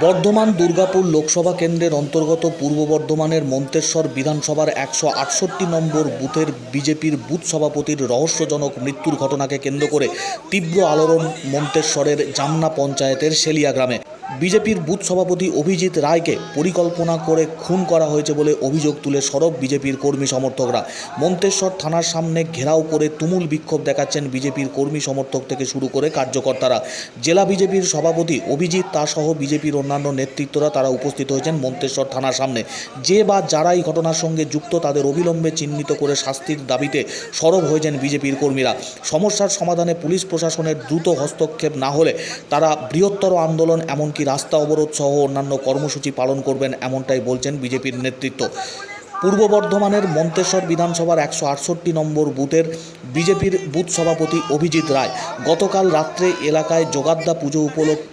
বর্ধমান দুর্গাপুর লোকসভা কেন্দ্রের অন্তর্গত পূর্ব বর্ধমানের মন্তেশ্বর বিধানসভার একশো আটষট্টি নম্বর বুথের বিজেপির বুথ সভাপতির রহস্যজনক মৃত্যুর ঘটনাকে কেন্দ্র করে তীব্র আলোড়ন মন্তেশ্বরের জামনা পঞ্চায়েতের সেলিয়া গ্রামে। বিজেপির বুথ সভাপতি অভিজিৎ রায়কে পরিকল্পনা করে খুন করা হয়েছে বলে অভিযোগ তুলে সরব বিজেপির কর্মী সমর্থকরা। মন্তেশ্বর থানার সামনে ঘেরাও করে তুমুল বিক্ষোভ দেখাচ্ছেন বিজেপির কর্মী সমর্থক থেকে শুরু করে কার্যকর্তারা। জেলা বিজেপির সভাপতি অভিজিৎ, তা সহ বিজেপির অন্যান্য নেতৃত্বরা তারা উপস্থিত হয়েছেন মন্তেশ্বর থানার সামনে। যে বা যারা এই ঘটনার সঙ্গে যুক্ত তাদের অবিলম্বে চিহ্নিত করে শাস্তির দাবিতে সরব হয়েছেন বিজেপির কর্মীরা। সমস্যার সমাধানে পুলিশ প্রশাসনের দ্রুত হস্তক্ষেপ না হলে তারা বৃহত্তর আন্দোলন এমনকি রাস্তা অবরোধ সহ অন্যান্য কর্মসূচি পালন করবেন এমনটাই বলছেন বিজেপির নেতৃত্ব। পূর্ব বর্ধমানের মন্তেশ্বর বিধানসভার একশো আটষট্টি নম্বর বুথের বিজেপির বুথ সভাপতি অভিজিৎ রায় গতকাল রাত্রে এলাকায় যোগাদ্দা পুজো উপলক্ষে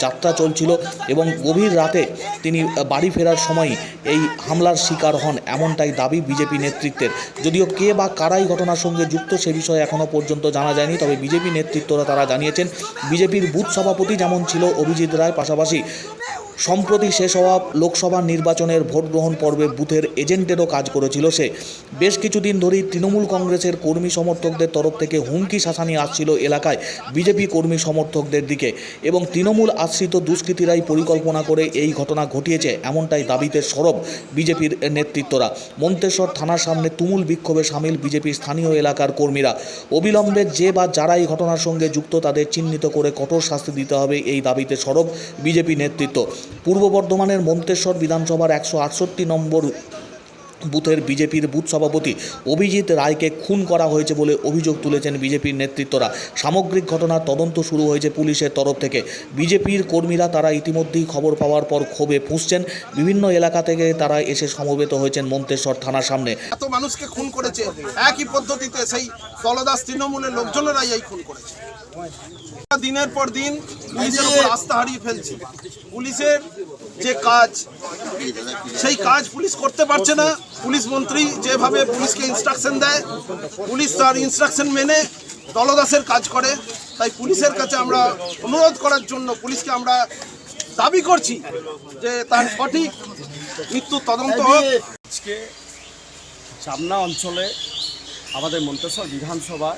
যাত্রা চলছিল এবং গভীর রাতে তিনি বাড়ি ফেরার সময় এই হামলার শিকার হন এমনটাই দাবি বিজেপি নেতৃত্বের। যদিও কে বা কারাই ঘটনার সঙ্গে যুক্ত সে বিষয়ে এখনও পর্যন্ত জানা যায়নি, তবে বিজেপি নেতৃত্বরা তারা জানিয়েছেন, বিজেপির বুথ সভাপতি যেমন ছিল অভিজিৎ রায়, পাশাপাশি সম্প্রতি শেষ হওয়া লোকসভা নির্বাচনের ভোট গ্রহণ পর্বে বুথের এজেন্টেরও কাজ করেছিল সে। বেশ কিছুদিন ধরেই তৃণমূল কংগ্রেসের কর্মী সমর্থকদের তরফ থেকে হুমকি শাসানি আসছিল এলাকায় বিজেপি কর্মী সমর্থকদের দিকে এবং তৃণমূল আশ্রিত দুষ্কৃতীরাই পরিকল্পনা করে এই ঘটনা ঘটিয়েছে এমনটাই দাবিতে সরব বিজেপির নেতৃত্বরা। মন্তেশ্বর থানার সামনে তুমুল বিক্ষোভে সামিল বিজেপির স্থানীয় এলাকার কর্মীরা। অবিলম্বে যে বা যারা এই ঘটনার সঙ্গে যুক্ত তাদের চিহ্নিত করে কঠোর শাস্তি দিতে হবে এই দাবিতে সরব বিজেপি নেতৃত্ব। পূর্ব বর্ধমানের মন্তেশ্বর বিধানসভার একশো আটষট্টি নম্বর বুথের বিজেপির বুথ সভাপতি অভিজিৎ রায়কে খুন করা হয়েছে বলে অভিযোগ তুলেছেন বিজেপির নেতৃত্বরা। সামগ্রিক ঘটনার তদন্ত শুরু হয়েছে পুলিশের তরফ থেকে। বিজেপির কর্মীরা তারা ইতিমধ্যেই খবর পাওয়ার পর ক্ষোভে ফুঁসছেন। বিভিন্ন এলাকা থেকে তারা এসে সমবেত হয়েছেন মন্তেশ্বর থানার সামনে। এত মানুষকে খুন করেছে। একই পদ্ধতিতে সেই দলদাস তৃণমূলের লোকজনেরাই এই খুন করেছে। দিনের পর দিন পুলিশের উপর আস্থা হারিয়ে ফেলছে। পুলিশের যে কাজ, সেই কাজ পুলিশ করতে পারছে না। পুলিশ মন্ত্রী যেভাবে পুলিশকে ইনস্ট্রাকশন দেয় পুলিশ তার ইনস্ট্রাকশন মেনে দলদাসের কাজ করে। তাই পুলিশের কাছে আমরা অনুরোধ করার জন্য পুলিশকে আমরা দাবি করছি যে তার সঠিক মৃত্যু তদন্ত হোক। আজকে চামনা অঞ্চলে আমাদের মন্তেশ্বর বিধানসভা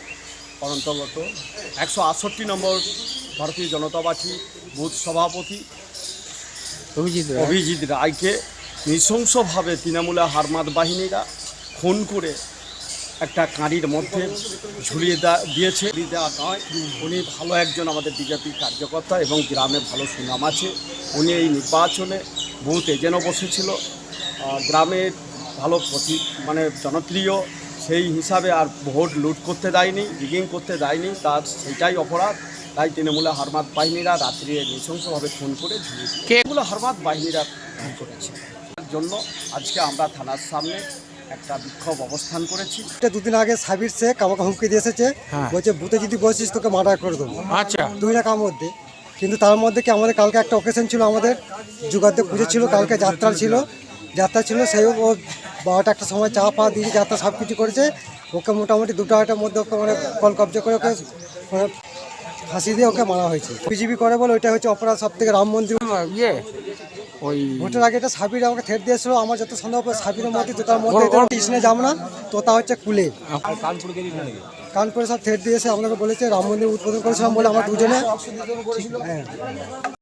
অন্তর্গত একশো আটষট্টি নম্বর ভারতীয় জনতা পার্টি বুথ সভাপতি অভিজিৎ অভিজিৎ রায়কে নৃশংসভাবে তৃণমূলে হারমাদ বাহিনীরা খুন করে একটা কাঁড়ির মধ্যে ঝুলিয়ে দিয়েছে দেওয়া নয় উনি ভালো একজন আমাদের বিজেপি কার্যকর্তা এবং গ্রামে ভালো সুনাম আছে উনি এই নির্বাচনে বুথ এজেন্টও বসেছিল গ্রামের ভালো প্রতি মানে জনপ্রিয় সেই হিসাবে আর ভোট লুট করতে দেয়নি রিগিং করতে দেয়নি তার সেটাই অপরাধ তাই তৃণমূলে হারমাদ বাহিনীরা রাত্রে নৃশংসভাবে খুন করে ঝুলিয়ে দিয়েছে। কে? হারমাদ বাহিনীরা খুন করেছে জন্য আজকে আমরা থানার সামনে একটা বিক্ষোভ অবস্থান করেছি। এটা দুদিন আগে সাবির শেখ আমাকে হুমকি দিয়ে এসেছে হ্যাঁ। বলছে বুথে যদি বসিস তোকে মার্ডার করে দেবো। আচ্ছা। দুই টাকার মধ্যে। কিন্তু তার মধ্যে কি আমাদের কালকে একটা অকেশন ছিল আমাদের? যুগাতে পুজো ছিল কালকে যাত্রা ছিল। যাত্রা ছিল সেই ও বারোটা একটা সময় চা পা দিয়ে যাত্রা সব কিছু করেছে। ওকে মোটামুটি দুটো আড়াইটার মধ্যে ওকে মানে কল কবজা করে ওকে মানে ফাঁসি দিয়ে ওকে মারা হয়েছে। বিজেপি করে বলে ওইটা হচ্ছে অপরাধ সব থেকে রাম মন্দির। ইয়ে। ওই ভোটের আগে এটা সাবির আমাকে থেট দিয়েছিল আমার যত সন্দেহ সাবিরের মধ্যে তোতার মধ্যে এটা যাব না তোতা হচ্ছে কুলে। কানপুরে সব থেট দিয়েছে আপনাকে বলেছে রাম মন্দির উদ্বোধন করেছিলাম বলে আমার দুজনে।